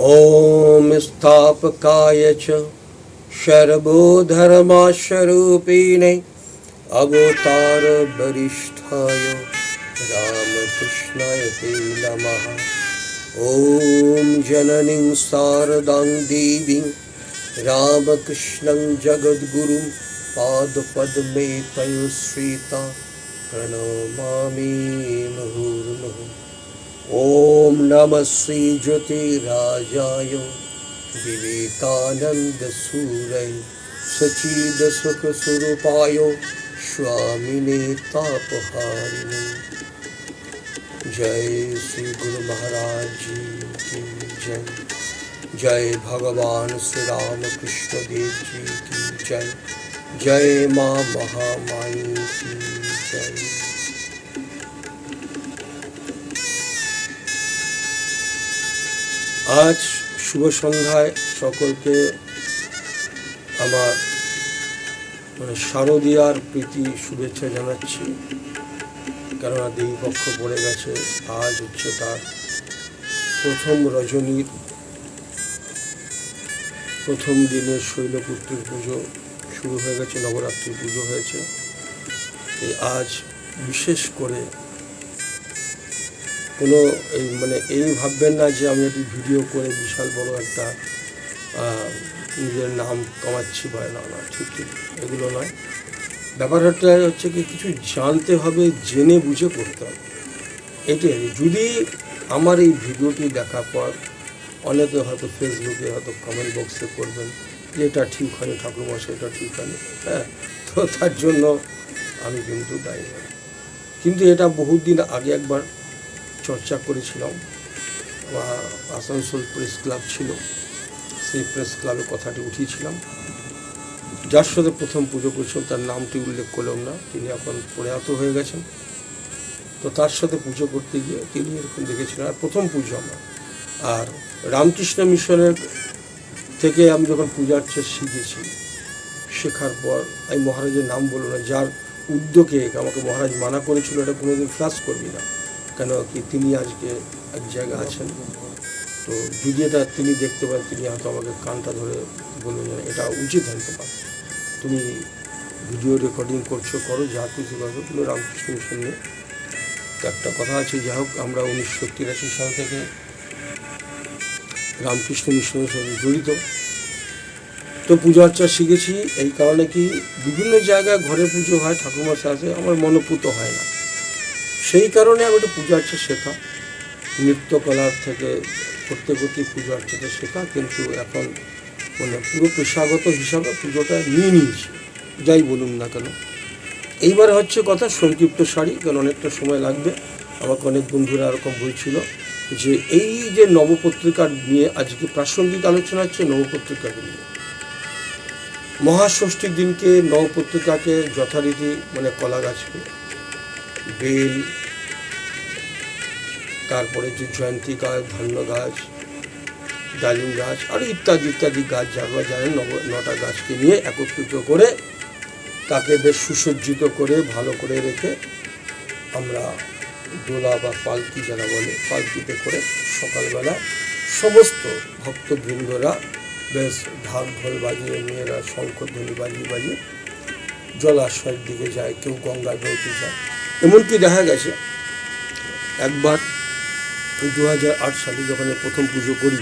ॐ स्थापकाय च सर्वोधर्मास्वरूपिणे अवतारवरिष्ठाय रामकृष्णाय ते नमः ॐ जननीं शारदां देवीं रामकृष्णं जगद्गुरुं पादपद्मे तयो श्रीता प्रणमामि मुहुर्मुहुः ॐ नमः श्रीज्योतिराजाय विवेकानन्दसूरै सचिदसुखस्वरूपाय स्वामिने तापहारिणे। जय श्री गुरु महाराज जी की जय। जय भगवान श्री राम कृष्ण देव जी की जय। जय माँ महामाई की जय। আজ শুভ সন্ধ্যায় সকলকে আমার মানে শারদীয়ার প্রীতি শুভেচ্ছা জানাচ্ছি। কেননা দেবীপক্ষ পড়ে গেছে, আজ হচ্ছে তার প্রথম রজনীর, প্রথম দিনের শৈলপুত্রীর পুজো শুরু হয়ে গেছে, নবরাত্রির পুজো হয়েছে। আজ বিশেষ করে কোনো, এই মানে এই ভাববেন না যে আমি একটি ভিডিও করে বিশাল বড় একটা নিজের নাম কামাচ্ছি বা না না, ঠিক ঠিক, এগুলো নয়। ব্যাপারটা হচ্ছে কি, কিছু জানতে হবে, জেনে বুঝে করতে হবে। এটাই যদি আমার এই ভিডিওটি দেখার পর অনেকে হয়তো ফেসবুকে হয়তো কমেন্ট বক্সে করবেন যে এটা ঠিক হয়নি, ঠাকুরমশাই এটা ঠিক হয়নি হ্যাঁ তো তার জন্য আমি কিন্তু দায়ী কিন্তু এটা বহুদিন আগে একবার চর্চা করেছিলাম বা আসানসোল প্রেস ক্লাব ছিল, সেই প্রেস ক্লাবে কথাটি উঠিয়েছিলাম। যার সাথে প্রথম পুজো করেছিলাম, তার নামটি উল্লেখ করলাম না, তিনি এখন প্রয়াত হয়ে গেছেন। তো তার সাথে পুজো করতে গিয়ে তিনি এরকম দেখেছিলেন, আর প্রথম পুজো আমার। আর রামকৃষ্ণ মিশনের থেকে আমি যখন পূজার্চা শিখেছি, শেখার পর আমি মহারাজের নাম বলব না, যার উদ্যোগে আমাকে মহারাজ মানা করেছিল, এটা কোনোদিন ফ্লাস করবি না। কেন কি তিনি আজকে এক জায়গায় আছেন? তো যদি এটা তিনি দেখতে পান, তিনি হয়তো আমাকে কানটা ধরে বলবেন এটা উচিত হয় তোমার তুমি ভিডিও রেকর্ডিং করছ, করো, যা কিছু করো। কিন্তু রামকৃষ্ণ মিশন নিয়ে তো একটা কথা আছে, যাই হোক, আমরা উনিশশো তিরাশি সাল থেকে রামকৃষ্ণ মিশনের সঙ্গে জড়িত। তো পুজো অর্চা শিখেছি, এই কারণে কি বিভিন্ন জায়গায় ঘরে পুজো হয় ঠাকুরমশাই আসে, আমার মনোপুত হয় না। সেই কারণে আমি একটু পূজা অর্চা শেখা। নৃত্যকলার থেকে করতে করতে পুজো অর্চাটা শেখা, কিন্তু এখন মানে পুরো পেশাগত হিসাবে পুজোটা নিয়ে নিয়েছি। যাই বলুন না কেন। এইবার হচ্ছে কথা সংক্ষিপ্ত শাড়ি কারণ অনেকটা সময় লাগবে। আমাকে অনেক বন্ধুরা এরকম বলছিল যে, এই যে নবপত্রিকা নিয়ে আজকে প্রাসঙ্গিক আলোচনা হচ্ছে নবপত্রিকাকে নিয়ে। মহাষষ্ঠীর দিনকে নবপত্রিকাকে যথারীতি মানে কলা গাছকে বেল, তারপরে যে জয়ন্তী গাছ, ধান্য গাছ, ডালিম গাছ, আর ইত্যাদি ইত্যাদি গাছ যারা জানেন নটা গাছকে নিয়ে একত্রিত করে তাকে বেশ সুসজ্জিত করে, ভালো করে রেখে আমরা দোলা বা পালকি যারা বলে, পালকিতে করে সকালবেলা সমস্ত ভক্তবৃন্দরা বেশ ঢাক ঢোল বাজিয়ে, মেয়েরা শঙ্করধ্বনি বাজিয়ে বাজিয়ে জলাশয়ের দিকে যায়, কেউ গঙ্গা নদীতে যায়। এমনকি দেখা গেছে, একবার দু হাজার আট সালে যখন প্রথম পুজো করি,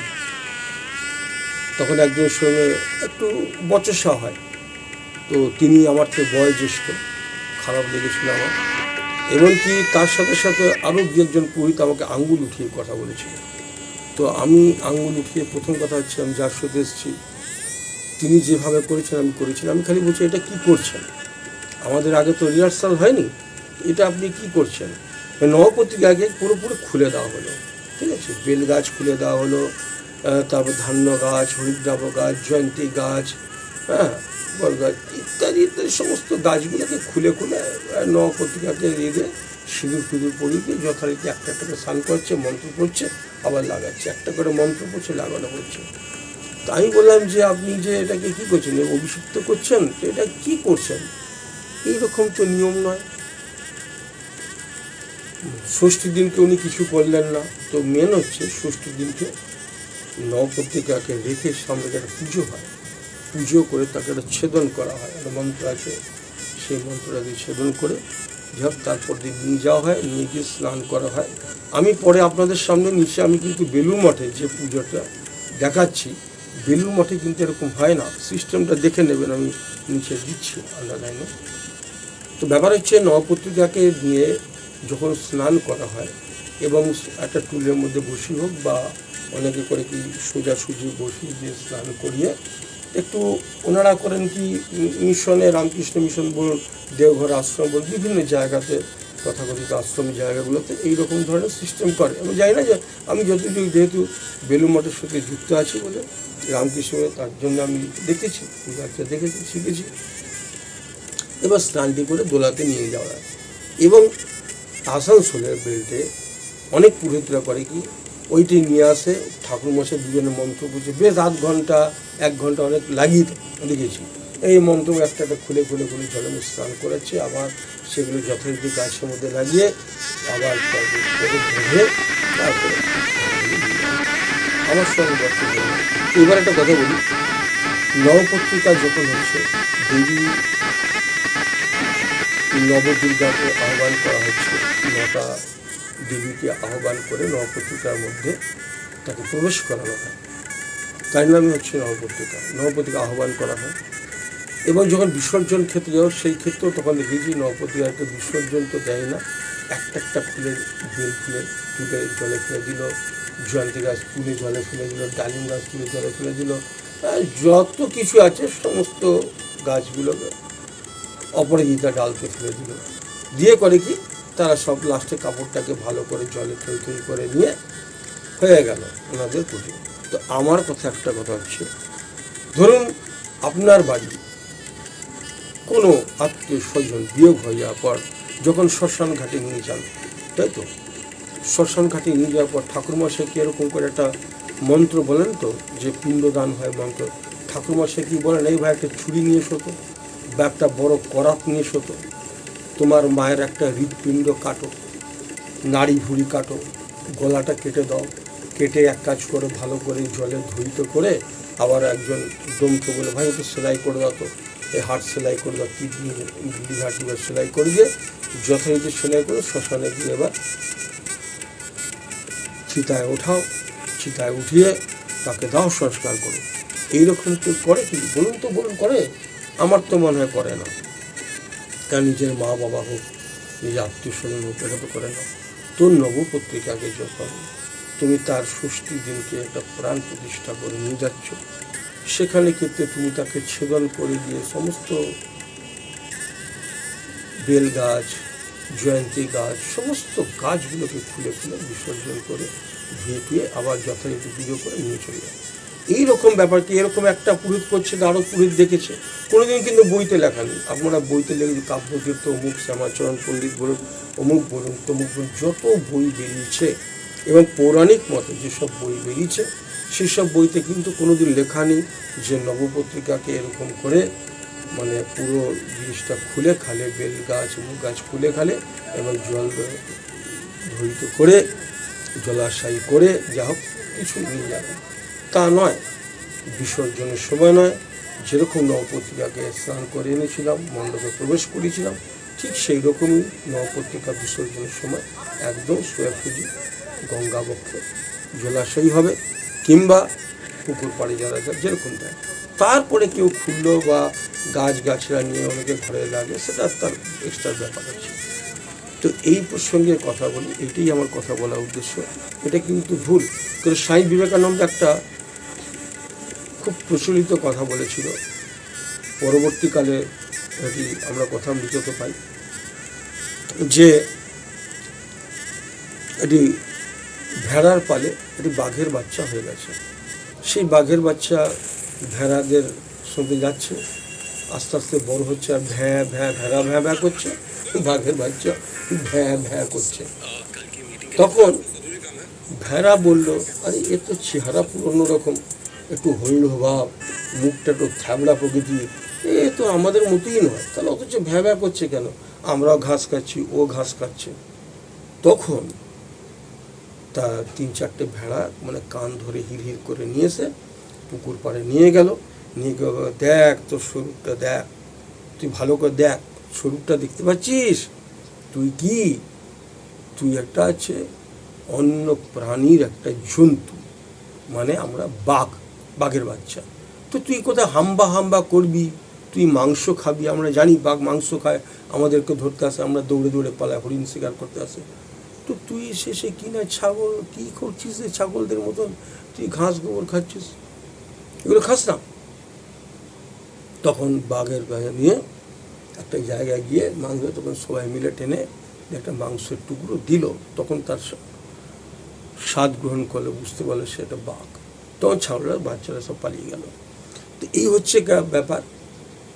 তখন একজনের সঙ্গে একটু বচসা হয়। তো তিনি আমার থেকে বয়োজ্যেষ্ঠ, খারাপ লেগেছিল আমার। এমনকি তার সাথে সাথে আরও দু একজন পুরোহিত আমাকে আঙ্গুল উঠিয়ে কথা বলেছিল। তো আমি আঙ্গুল উঠিয়ে প্রথম কথা হচ্ছে আমি যার সাথে এসেছি, তিনি যেভাবে করেছেন, আমি করেছি আমি খালি বলছি, এটা কি করছেন? আমাদের আগে তো রিহার্সাল হয়নি। এটা আপনি কি করছেন? নবপত্রিকাকে পুরোপুরি খুলে দেওয়া হলো, ঠিক আছে? বেল গাছ খুলে দেওয়া হলো তারপর ধান্য গাছ হরিদ্রাব গাছ, জয়ন্তী গাছ হ্যাঁ বল গাছ, ইত্যাদি ইত্যাদি সমস্ত গাছগুলোকে খুলে খুলে নবপত্রিকাকে দিয়ে সিঁদুর ফিঁদুর পরিয়ে যথারীতি একটা একটা করে স্নান করছে মন্ত্র পড়ছে, আবার লাগাচ্ছে। একটা করে মন্ত্র পড়ছে, লাগানো হচ্ছে। তা আমি বললাম যে আপনি যে এটাকে কি করছেন? অভিষিক্ত করছেন? তো এটা কী করছেন? এইরকম তো নিয়ম নয়। ষষ্ঠীর দিনকে উনি কিছু করলেন না। তো মেন হচ্ছে ষষ্ঠীর দিনকে নবপত্রিকাকে রেখে সামনে একটা পুজো হয়। পুজো করে তাকে একটা ছেদন করা হয়। একটা মন্ত্র আছে, সেই মন্ত্রটা দিয়ে ছেদন করে যাক, তারপর দিন নিয়ে যাওয়া হয়, নিয়ে গিয়ে স্নান করা হয়। আমি পরে আপনাদের সামনে নিচে আমি কিন্তু বেলু মঠে যে পুজোটা দেখাচ্ছি, বেলু মঠে কিন্তু এরকম হয় না। সিস্টেমটা দেখে নেবেন, আমি নিচে দিচ্ছি আন্ডারলাইনে তো ব্যাপার হচ্ছে নবপত্রিকাকে নিয়ে যখন স্নান করা হয় এবং একটা টুলের মধ্যে বসি হোক বা অনেকে করে কি সোজাসুজি বসি দিয়ে স্নান করিয়ে একটু ওনারা করেন কি মিশনে রামকৃষ্ণ মিশন বলুন দেওঘর আশ্রম বলুন বিভিন্ন জায়গাতে তথাকথিত আশ্রম জায়গাগুলোতে এইরকম ধরনের সিস্টেম করে। আমি জানি না যে আমি যতটুকু যেহেতু বেলু মঠের সাথে যুক্ত আছি বলে রামকৃষ্ণ তার জন্য আমি দেখেছি পূজাটা দেখেছি, শিখেছি। এবার স্নানটি করে দোলাতে নিয়ে যাওয়া। এবং আসানসোলের বেল্টে অনেক পুরোহিতরা করে কি, ওইটি নিয়ে আসে, ঠাকুর মশাই দুজনে মন্ত্র পুজো বেশ আধ ঘণ্টা, এক ঘণ্টা অনেক লাগিয়ে দেখেছি এই মন্ত্র একটা একটা খুলে খুলে খুলে জলে স্নান করেছে, আবার সেগুলো যথারীতি গাছের মধ্যে লাগিয়ে আবার ধরে তারপরে আমার সঙ্গে এবার একটা কথা বলি, নবপত্রিকা যখন হচ্ছে, দেবী নবদুর্গাকে আহ্বান করা হচ্ছে নটা দেবীকে আহ্বান করে নবপত্রিকার মধ্যে তাকে প্রবেশ করানো হয়। তার নামই হচ্ছে নবপত্রিকা। নবপত্রিকা আহ্বান করা হয়। এবং যখন বিসর্জন ক্ষেত্রে যাও সেই ক্ষেত্রেও তখন দেখেছি নবপত্রিকাকে বিসর্জন তো দেয় না। একটা একটা ফুলের বেল ফুলে তুলে জলে ফেলে দিল। জয়ন্তী গাছ তুলে জলে ফেলে দিল। ডালিম গাছ তুলে জলে ফেলে দিল। যত কিছু আছে সমস্ত গাছগুলোকে অপরাজিতা ডালকে ফেলে দিল। দিয়ে করে কি? তারা সব লাস্টে কাপড়টাকে ভালো করে জলে থই করে নিয়ে হয়ে গেল ওনাদের পুজো। তো আমার কথা একটা কথা হচ্ছে, ধরুন আপনার বাড়ি কোনো আত্মীয় স্বজন বিয়োগ হয়ে যাওয়ার পর যখন শ্মশান ঘাটে নিয়ে যান, তাই তো? শ্মশান ঘাটে নিয়ে যাওয়ার পর ঠাকুরমশাই কি এরকম করে একটা মন্ত্র বলেন তো, যে পিণ্ডদান হয় মন্ত্র? ঠাকুরমশাই কি বলেন, এই ভাই একটা ছুরি নিয়ে এসো তো বা একটা বড় করাত নিয়ে এসো তো। তোমার মায়ের একটা হৃৎপিণ্ড কাটো, নাড়ি ভুড়ি কাটো, গলাটা কেটে দাও, কেটে এক কাজ করে, ভালো করে জলে ধুইত করে আবার একজন ডোমকে বলে, ভাই একটু সেলাই করে দাও তো এই হাট সেলাই করে দাও, কিডনি লিভার টিভার সেলাই করে দিয়ে যথারীতি সেলাই করে, শ্মশানে গিয়ে এবার চিতায় ওঠাও, চিতায় উঠিয়ে তাকে দাও, সংস্কার করো। এইরকম কেউ করে কি? বলুন তো, বলুন করে? আমার তো মনে হয় করে না। তার নিজের মা বাবা হোক নিজের আত্মীয় স্বজন হোক, এটা তো করে না তোর নবপত্রিকাকে যখন তুমি তার ষষ্ঠী দিনকে একটা প্রাণ প্রতিষ্ঠা করে নিয়ে যাচ্ছ। সেখানে ক্ষেত্রে তুমি তাকে ছেদন করে দিয়ে সমস্ত বেল গাছ, জয়ন্তী গাছ, সমস্ত গাছগুলোকে খুলে খুলে বিসর্জন করে ধুয়ে টুয়ে আবার যথারীতি পুজো করে নিয়ে চলে যায় এইরকম ব্যাপার কি? এরকম একটা পুরোহিত করছে আরও পুরোহিত দেখেছে। কোনোদিন কিন্তু বইতে লেখা নেই। আপনারা বইতে লেখে কাব্যতীর্থ, অমুক শ্যামাচরণ, পণ্ডিত বলুন, অমুক বলুন, তমুক বলুন, যত বই বেরিয়েছে এবং পৌরাণিক মতে যেসব বই বেরিয়েছে, সেসব বইতে কিন্তু কোনোদিন লেখা নেই যে নবপত্রিকাকে এরকম করে মানে পুরো জিনিসটা খুলে খালে, বেল গাছ মুখ গাছ খুলে খালে এবং জল ধরিত করে, জলাশয় করে যা হোক কিছু নিয়ে যাবে। তা নয়। বিসর্জনের সময় নয়। যেরকম নবপত্রিকাকে স্নান করে এনেছিলাম, মণ্ডপে প্রবেশ করেছিলাম, ঠিক সেই রকমই নবপত্রিকা বিসর্জনের সময় একদম সোয়াফুজি গঙ্গা বক্ষে জলাশয়ী হবে কিংবা পুকুর পাড়ে যারা যেরকম দেয়। তারপরে কেউ খুললো বা গাছ গাছরা নিয়ে অনেকে ঘরে লাগে, সেটা তার এক্সট্রা ব্যাপার আছে। তো এই প্রসঙ্গে কথা বলি, এটাই আমার কথা বলার উদ্দেশ্য। এটা কিন্তু ভুল। কিন্তু স্বামী বিবেকানন্দ একটা খুব প্রচলিত কথা বলেছিল। পরবর্তীকালে এটি আমরা কথা মৃতত পাই। যে এটি ভেড়ার পালে এটি বাঘের বাচ্চা হয়ে গেছে। সেই বাঘের বাচ্চা ভেড়াদের সঙ্গে যাচ্ছে, আস্তে আস্তে বড় হচ্ছে আর ভ্যাঁ ভ্যাঁ ভেড়া ভ্যাঁ ভ্যাঁ করছে। বাঘের বাচ্চা ভ্যাঁ ভ্যাঁ করছে। তখন ভেড়া বলল, আরে, এ তো চেহারা পুরো অন্যরকম একটু হইল ভাব মুখটা একটু থ্যাবড়া প্রকৃতির এ তো আমাদের মতোই নয়। তাহলে অথচ ভ্যা ভ্যা করছে কেন? আমরাও ঘাস খাচ্ছি ও ঘাস খাচ্ছে। তখন তা তিন চারটে ভেড়া মানে কান ধরে হির হির করে নিয়ে এসে পুকুর পাড়ে নিয়ে গেল। নিয়ে বলল, দেখ তোর স্বরূপটা দেখ। তুই ভালো করে দেখ স্বরূপটা দেখতে পাচ্ছিস? তুই কি? তুই একটা আছে অন্য প্রাণীর একটা জন্তু। মানে আমরা বাঘ। বাঘের বাচ্চা। তো তুই কোথায় হাম্বা হাম্বা করবি? তুই মাংস খাবি? আমরা জানি বাঘ মাংস খায়, আমাদেরকে ধরতে আসে, আমরা দৌড়ে দৌড়ে পালাই হরিণ শিকার করতে আসে। তো তুই শেষে কি না ছাগল? কি করছিস রে ছাগলদের মতন? তুই ঘাস গোবর খাচ্ছিস? এগুলো খাস না। তখন বাঘের গায়ে নিয়ে একটা জায়গায় গিয়ে মাংস তখন সবাই মিলে টেনে একটা মাংসের টুকরো দিল। তখন তার স্বাদ গ্রহণ করলে, বুঝতে পারল সেটা বাঘ। তখন ছাগলরা বাচ্চারা সব পালিয়ে গেল। তো এই হচ্ছে ব্যাপার।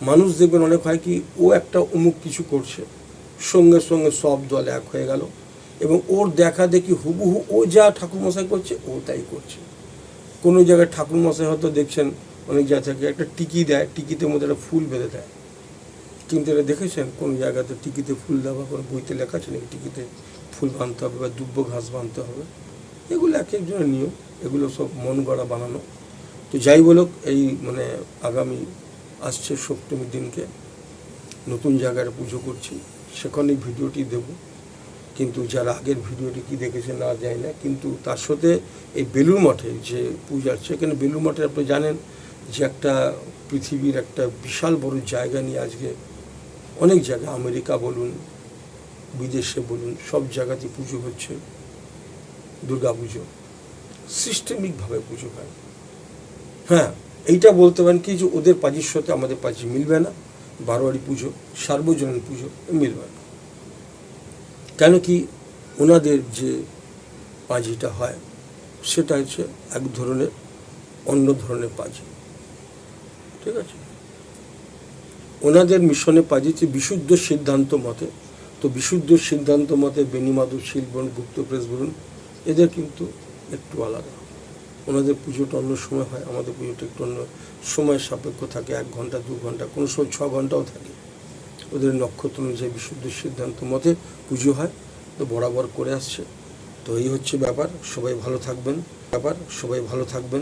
মানুষ দেখবেন অনেক হয় কি, ও একটা অমুক কিছু করছে, সঙ্গে সঙ্গে সব দল এক হয়ে গেল এবং ওর দেখা দেখি হুবহু ও যা ঠাকুরমশাই করছে, ও তাই করছে। কোনো জায়গায় ঠাকুরমশাই হয়তো দেখছেন, অনেক জায়গা থেকে একটা টিকি দেয়, টিকিতে মধ্যে একটা ফুল বেঁধে দেয়। কিন্তু এটা দেখেছেন? কোনো জায়গাতে টিকিতে ফুল দেওয়া কোনো বইতে লেখা আছে নাকি টিকিতে ফুল বাঁধতে হবে বা দুব্য ঘাস বাঁধতে হবে? এগুলো এক একজনের নিয়ম। এগুলো সব মন গড়া বানানো। তো যাই বলুক, এই মানে আগামী আসছে সপ্তমীর দিনকে, নতুন জায়গায় পুজো করছি সেখানে ভিডিওটি দেব। কিন্তু যারা আগের ভিডিওটি কি দেখেছে না যায় না, কিন্তু তার সাথে এই বেলুর মঠে যে পূজা সেখানে বেলুর মঠে আপনি জানেন যে একটা পৃথিবীর একটা বিশাল বড় জায়গা নিয়ে আজকে অনেক জায়গা, আমেরিকা বলুন, বিদেশে বলুন, সব জায়গাতে পুজো হচ্ছে দুর্গা পুজো সিস্টেমিকভাবে পুজো হয়। হ্যাঁ এইটা বলতে পারেন কি যে ওদের পাজির সাথে আমাদের পাজি মিলবে না, বারোয়ারি পুজো, সার্বজনীন পুজো মিলবে না। কেন কি ওনাদের যে পাজিটা হয়, সেটা হচ্ছে এক ধরনের, অন্য ধরনের পাজি। ঠিক আছে? ওনাদের মিশনে পাজিতে বিশুদ্ধ সিদ্ধান্ত মতে, তো বিশুদ্ধ সিদ্ধান্ত মতে বেনিমাধু শিল গুপ্ত প্রেস বলুন, এদের কিন্তু একটু আলাদা। ওনাদের পুজোটা অন্য সময় হয়, আমাদের পুজোটা একটু অন্য সময় সাপেক্ষ থাকে, এক ঘণ্টা, দু ঘণ্টা, কোনো সময় ছ ঘন্টাও থাকে। ওদের নক্ষত্র অনুযায়ী বিশুদ্ধ সিদ্ধান্ত মতে পুজো হয়, তো বরাবর করে আসছে। তো এই হচ্ছে ব্যাপার, সবাই ভালো থাকবেন। ব্যাপার, সবাই ভালো থাকবেন।